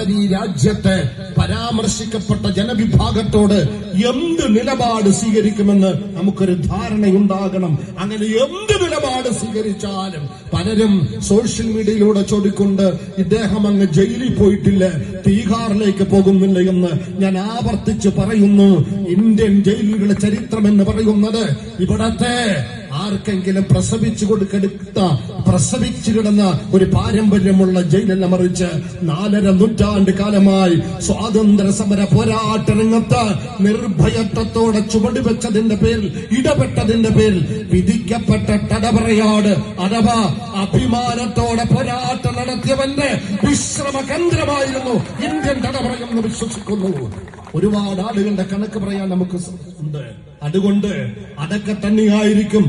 ഈ രാജ്യത്തെ പരാമർശിക്കപ്പെട്ട ജനവിഭാഗത്തോട് എന്ത് നിലപാട് സ്വീകരിക്കുമെന്ന് നമുക്കൊരു ധാരണയുണ്ടാകണം. അങ്ങനെ എന്ത് നിലപാട് സ്വീകരിച്ചാലും പലരും സോഷ്യൽ മീഡിയയിലൂടെ ചോദിക്കൊണ്ട് ഇദ്ദേഹം അങ്ങ് ജയിലിൽ പോയിട്ടില്ല തീഹാറിലേക്ക് പോകുന്നില്ല എന്ന് ഞാൻ ആവർത്തിച്ച് പറയുന്നു. ഇന്ത്യൻ ജയിലുകളുടെ ചരിത്രം എന്ന് പറയുന്നത് ഇവിടത്തെ ആർക്കെങ്കിലും പ്രസവിച്ചു കൊടുക്കെടുത്ത പ്രസവിച്ചു കിടന്ന ഒരു പാരമ്പര്യമുള്ള ജയിലല്ല മറിച്ച് നാലര നൂറ്റാണ്ട് കാലമായി സ്വാതന്ത്ര്യ സമര പോരാട്ട രംഗത്ത് നിർഭയത്വത്തോടെ ചുവട് വെച്ചതിന്റെ പേരിൽ ഇടപെട്ടതിന്റെ പേരിൽ വിധിക്കപ്പെട്ട തടവറയാട് അഥവാ അഭിമാനത്തോടെ പോരാട്ടം നടത്തിയവന്റെ വിശ്രമ കേന്ദ്രമായിരുന്നു ഇന്ത്യൻ തടവറയെന്ന് വിശ്വസിക്കുന്നു. ഒരുപാട് ആളുകളുടെ കണക്ക് പറയാൻ നമുക്ക് ഉണ്ട്. അതുകൊണ്ട് അതൊക്കെ തന്നെയായിരിക്കും.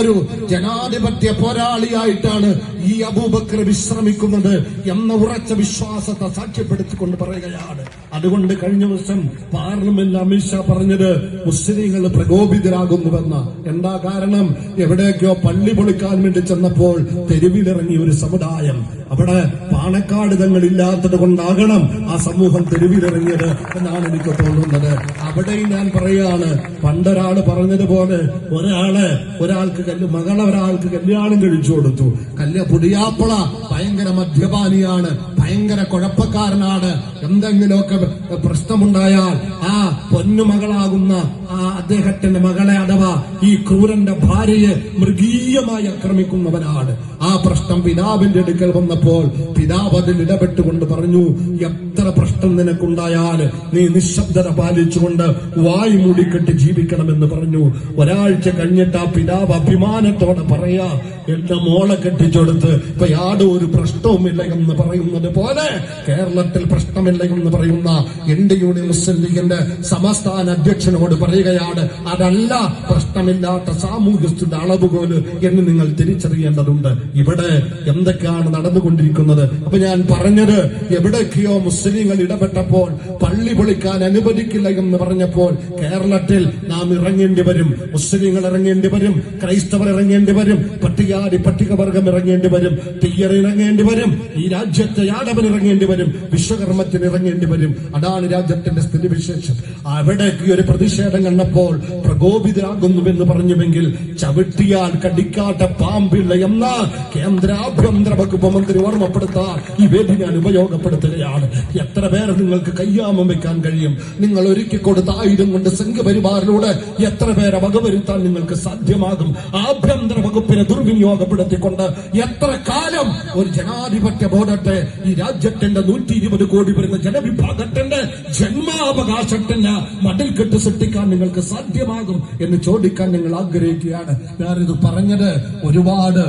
ഒരു ജനാധിപത്യ പോരാളിയായിട്ടാണ് ഈ അബൂബക്കർ വിശ്രമിക്കുന്നത് എന്ന ഉറച്ച വിശ്വാസത്തെ സാക്ഷ്യപ്പെടുത്തിക്കൊണ്ട് പറയുകയാണ്. അതുകൊണ്ട് കഴിഞ്ഞ ദിവസം പാർലമെന്റ് അമിത്ഷാ പറഞ്ഞത് മുസ്ലിങ്ങൾ പ്രകോപിതരാകുന്നുവെന്ന എന്താ കാരണം? എവിടേക്കോ പള്ളി പൊളിക്കാൻ വേണ്ടി ചെന്നപ്പോൾ തെരുവിലിറങ്ങിയ ഒരു സമുദായം. അവിടെ പാണക്കാട് തങ്ങൾ ഇല്ലാത്തത് കൊണ്ടാകണം ആ സമൂഹം തെരുവിലിറങ്ങിയത് എന്നാണ് എനിക്ക് തോന്നുന്നത്. അവിടെ ഞാൻ പറയാണ് പണ്ടൊരാൾ പറഞ്ഞതുപോലെ ഒരാൾ ഒരാൾക്ക് കല്ല് മകളെ ഒരാൾക്ക് കല്യാണം കഴിച്ചു കൊടുത്തു. കല്യ പുടിയാപ്പള ഭയങ്കര മദ്യപാനിയാണ്. ഭയങ്കര കുഴപ്പക്കാരനാണ്. എന്തെങ്കിലുമൊക്കെ പ്രശ്നമുണ്ടായാൽ ആ പൊന്നുമകളാകുന്ന ആ അദ്ദേഹത്തിന്റെ മകളെ അഥവാ ഈ ക്രൂരന്റെ ഭാര്യയെ മൃഗീയമായി ആക്രമിക്കുന്നവനാണ്. ആ പ്രശ്നം പിതാവിന്റെ അടുക്കൽ വന്നപ്പോൾ പിതാവ് അതിൽ ഇടപെട്ടുകൊണ്ട് പറഞ്ഞു എത്ര പ്രശ്നം നിനക്കുണ്ടായാൽ നീ നിശബ്ദത പാലിച്ചുകൊണ്ട് വായു മൂടിക്കെട്ടി ജീവിക്കണമെന്ന് പറഞ്ഞു. ഒരാഴ്ച കഴിഞ്ഞിട്ട് ആ പിതാവ് അഭിമാനത്തോടെ പറയാ എന്റെ മോളെ കെട്ടിച്ചെടുത്ത് ഇപ്പൊ യാതൊരു പ്രശ്നവുമില്ല എന്ന് പറയുന്നത് പോലെ കേരളത്തിൽ പ്രശ്നമില്ല എന്ന് പറയുന്ന എന്റെ യൂണിയൻ മുസ്ലിം ലീഗിന്റെ സമസ്ഥാന അധ്യക്ഷനോട് പറയുകയാണ് അതല്ല പ്രശ്നമില്ലാത്ത സാമൂഹ്യത്തിന്റെ അളവുകോൽ എന്ന് നിങ്ങൾ തിരിച്ചറിയേണ്ടതുണ്ട്. ഇവിടെ എന്തൊക്കെയാണ് നടന്നുകൊണ്ടിരിക്കുന്നത്? അപ്പൊ ഞാൻ പറഞ്ഞത് എവിടേക്കെയോ മുസ്ലിങ്ങൾ ഇടപെട്ടപ്പോൾ പള്ളി പൊളിക്കാൻ അനുവദിക്കില്ല എന്ന് പറഞ്ഞപ്പോൾ കേരളത്തിൽ നാം ഇറങ്ങേണ്ടി വരും. മുസ്ലിങ്ങൾ ഇറങ്ങേണ്ടി വരും ക്രൈസ്തവർ ഇറങ്ങേണ്ടി വരും പട്ടികാടി പട്ടികവർഗം ഇറങ്ങേണ്ടി വരും തീയർ ഇറങ്ങേണ്ടി വരും. ഈ രാജ്യത്തെ യാദവൻ ഇറങ്ങേണ്ടി വരും വിശ്വകർമ്മത്തിന് ഇറങ്ങേണ്ടി വരും. അതാണ് രാജ്യത്തിന്റെ സ്ഥിതിവിശേഷം അവിടേക്ക് ഒരു പ്രതിഷേധം കണ്ടപ്പോൾ പ്രകോപിതരാകുന്നുവെന്ന് പറഞ്ഞുവെങ്കിൽ ചവിട്ടിയാൽ കടിക്കാട്ട പാമ്പില്ല എന്ന കേന്ദ്ര ആഭ്യന്തര വകുപ്പ് മന്ത്രി ഓർമ്മപ്പെടുത്താൻ ഈ വേദി ഞാൻ ഉപയോഗപ്പെടുത്തുകയാണ്. എത്ര പേർ നിങ്ങൾക്ക് കയ്യാമം വെക്കാൻ കഴിയും? നിങ്ങൾ ഒരുക്കി കൊടുത്ത ആയുധം കൊണ്ട് സംഘപരിവാറിലൂടെ എത്ര പേരെ വകവരുത്താൻ നിങ്ങൾക്ക് സാധ്യമാകും? ആഭ്യന്തര വകുപ്പിനെ ദുർവിനിയോഗപ്പെടുത്തിക്കൊണ്ട് എത്ര കാലം ഒരു ജനാധിപത്യ ബോധത്തെ ഈ രാജ്യത്തിന്റെ നൂറ്റി ഇരുപത് കോടി വരുന്ന ജനവിഭാഗത്തിന്റെ ജന്മാവകാശത്തിന് മതിൽ കെട്ട് സൃഷ്ടിക്കാൻ നിങ്ങൾക്ക് സാധ്യമാകും എന്ന് ചോദിക്കാൻ നിങ്ങൾ ആഗ്രഹിക്കുകയാണ്. ഞാനിത് പറഞ്ഞത് ഒരുപാട്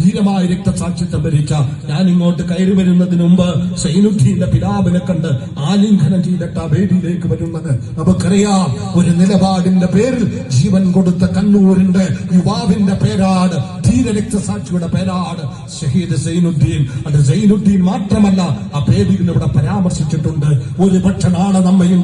ധീരമായ രക്തസാക്ഷിത്വം ഭരിച്ച ഞാൻ ഇങ്ങോട്ട് കയറി വരുന്നതിന് മുമ്പ് സൈനുദ്ദീന്റെ പിതാവിനെ കണ്ട് ആലിംഗനം ചെയ്തിട്ട് വേദിയിലേക്ക് വരുന്നത്. നമുക്കറിയാം ഒരു നിലപാടിന്റെ പേരിൽ ജീവൻ കൊടുത്ത കണ്ണൂരിന്റെ യുവാവിന്റെ പേരാണ് ധീര രക്തസാക്ഷിയുടെ പേരാണ് ഷഹീദ് സൈനുദ്ദീൻ. അത് സൈനുദ്ദീൻ മാത്രമല്ല ആ പേരിൽ ഇവിടെ പരാമർശിച്ചിട്ടുണ്ട്. ഒരു പക്ഷനാണ് നമ്മയും